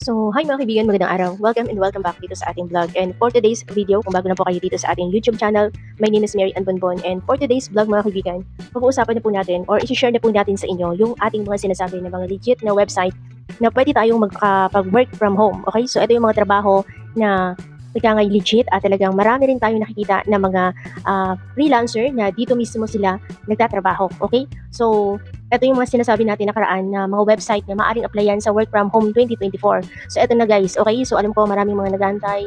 So, hi mga kaibigan, magandang araw. Welcome and welcome back dito sa ating vlog. And for today's video, kung bago na po kayo dito sa ating YouTube channel, my name is Mary Ann Bonbon. And for today's vlog mga kaibigan, pag-uusapan na po natin or isi-share na po natin sa inyo yung ating mga sinasabi na mga legit na website na pwede tayong magkapag-work from home. Okay? So, ito yung mga trabaho na ika ngay legit at talagang marami rin tayong nakikita na mga ah, freelancer na dito mismo sila nagtatrabaho. Okay? So, ito yung mga sinasabi natin nakaraan na mga website na maaaring applyan sa Work From Home 2024. So, ito na guys. Okay? So, alam ko maraming mga nagantay,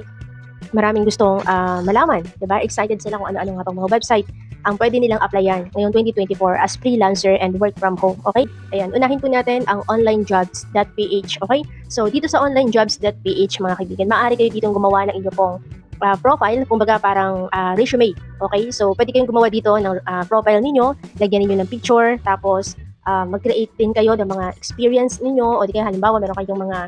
maraming gustong ah, malaman. 'di ba Excited sila kung ano-ano nga pang mga website ang pwede nilang applyan ngayong 2024 as freelancer and work from home. Okay? Ayan, unahin po natin ang onlinejobs.ph. Okay? So, dito sa onlinejobs.ph mga kaibigan, maaari kayo ditong gumawa ng inyong pong ah, profile, kumbaga parang ah, resume. Okay? So, pwede kayong gumawa dito ng ah, profile ninyo, lagyan ninyo ng picture, tapos ah, mag-create din kayo ng mga experience ninyo, o di kaya halimbawa meron kayong mga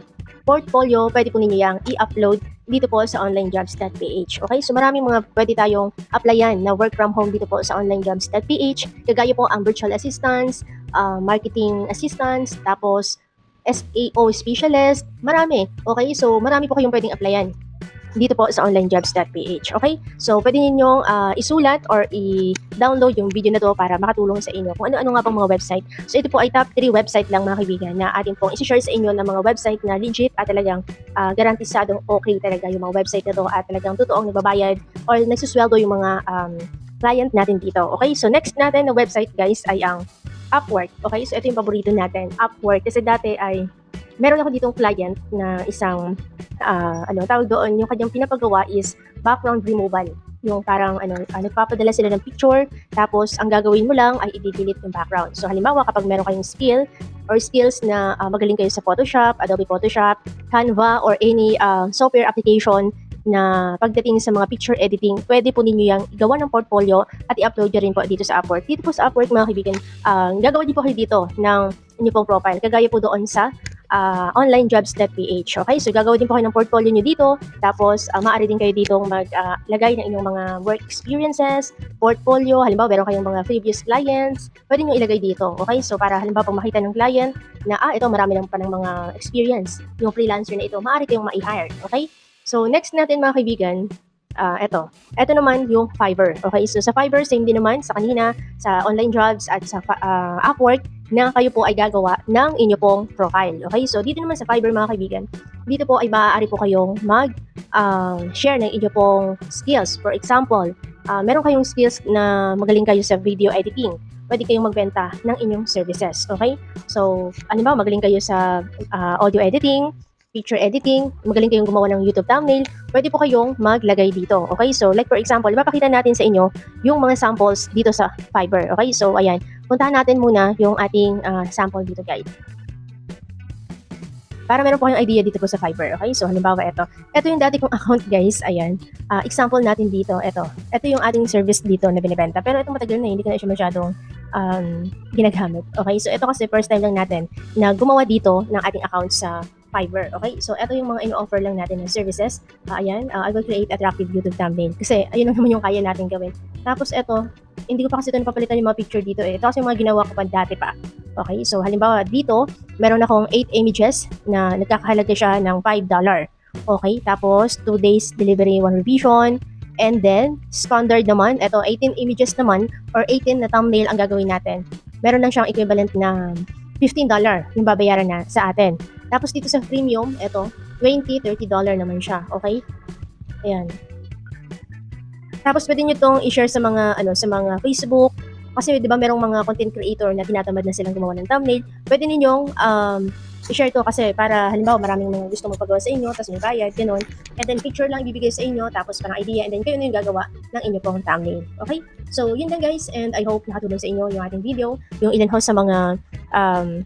portfolio, pwede po ninyo yung i-upload dito po sa onlinejobs.ph. Okay? So maraming mga pwede tayong applyan na work from home dito po sa onlinejobs.ph. Kagaya po ang virtual assistants, ah, marketing assistants, tapos SAO specialist, marami. Okay? So marami po kayong pwedeng applyan dito po sa onlinejobs.ph. Okay? So, pwede ninyong ah, isulat or i-download yung video na to para makatulong sa inyo kung ano-ano nga pang mga website. So, ito po ay top 3 website lang mga kaibigan na atin pong isi-share sa inyo ng mga website na legit at talagang ah, garantisadong okay talaga yung mga website na to at talagang totoong nagbabayad or nagsusweldo yung mga um, client natin dito. Okay? So, next natin na website guys ay ang Upwork. Okay? So, ito yung paborito natin. Upwork. Kasi dati ay meron ako ditong client na isang ah, ano tawag doon yung kanyang pinapagawa is background removal yung parang ano ah, nagpapadala sila ng picture tapos ang gagawin mo lang ay i-delete yung background so halimbawa kapag meron kayong skill or skills na ah, magaling kayo sa Photoshop, Adobe Photoshop, Canva or any ah, software application na pagdating sa mga picture editing, pwede po ninyo yung igawa ng portfolio at i-upload nyo rin po dito sa Upwork. Dito po sa Upwork mga kaibigan, ah, gagawa din po kayo dito ng inyo pong profile. Kagaya po doon sa uh, onlinejobs.ph. Okay, so gagawin din po kayo ng portfolio nyo dito. Tapos, uh, maaari din kayo dito maglagay ng inyong mga work experiences, portfolio. Halimbawa, meron kayong mga previous clients. Pwede nyo ilagay dito. Okay, so para halimbawa pag makita ng client na, ah, ito marami lang pa ng mga experience. Yung freelancer na ito, maaari kayong ma-hire. Okay? So, next natin mga kaibigan, ah ito. Ito naman yung Fiverr. Okay, so sa Fiverr, same din naman sa kanina, sa online jobs at sa ah, Upwork, na kayo po ay gagawa ng inyo pong profile. Okay, so dito naman sa Fiverr mga kaibigan, dito po ay maaari po kayong mag ah, share ng inyo pong skills. For example, ah, meron kayong skills na magaling kayo sa video editing. Pwede kayong magbenta ng inyong services. Okay? So, ano ba, magaling kayo sa ah, audio editing, picture editing, magaling kayong gumawa ng YouTube thumbnail, pwede po kayong maglagay dito. Okay? So, like for example, ipapakita natin sa inyo yung mga samples dito sa Fiverr. Okay? So, ayan. Puntahan natin muna yung ating ah, sample dito, guys. Para meron po kayong idea dito po sa Fiverr. Okay? So, halimbawa, ito. Ito yung dati kong account, guys. Ayan. Ah, example natin dito. Ito. Ito yung ating service dito na binibenta. Pero ito matagal na, hindi ko na siya masyadong um, ginagamit. Okay? So, ito kasi first time lang natin na gumawa dito ng ating account sa Fiverr. Okay? So, ito yung mga ino-offer lang natin ng services. Ah, ayan, ah, I will create attractive YouTube thumbnail. Kasi, ayun lang naman yung kaya natin gawin. Tapos, ito, hindi ko pa kasi ito napapalitan yung mga picture dito eh. Ito kasi yung mga ginawa ko pa dati pa. Okay? So, halimbawa, dito, meron akong 8 images na nagkakahalaga siya ng $5. Okay? Tapos, 2 days delivery, 1 revision. And then, standard naman, ito, 18 images naman, or 18 na thumbnail ang gagawin natin. Meron lang siyang equivalent na $15 yung babayaran na sa atin. Tapos dito sa premium, ito, 20, 30 dollar naman siya. Okay? Ayan. Tapos pwede nyo itong i-share sa mga ano sa mga Facebook kasi 'di ba merong mga content creator na tinatamad na silang gumawa ng thumbnail. Pwede ninyong um, i-share to kasi para halimbawa maraming mga gusto magpagawa sa inyo tapos may bayad, ganun. And then picture lang ibibigay sa inyo tapos parang idea and then kayo na yung gagawa ng inyo pong thumbnail. Okay? So, yun lang guys and I hope nakatulong sa inyo yung ating video, yung ilan ho sa mga um,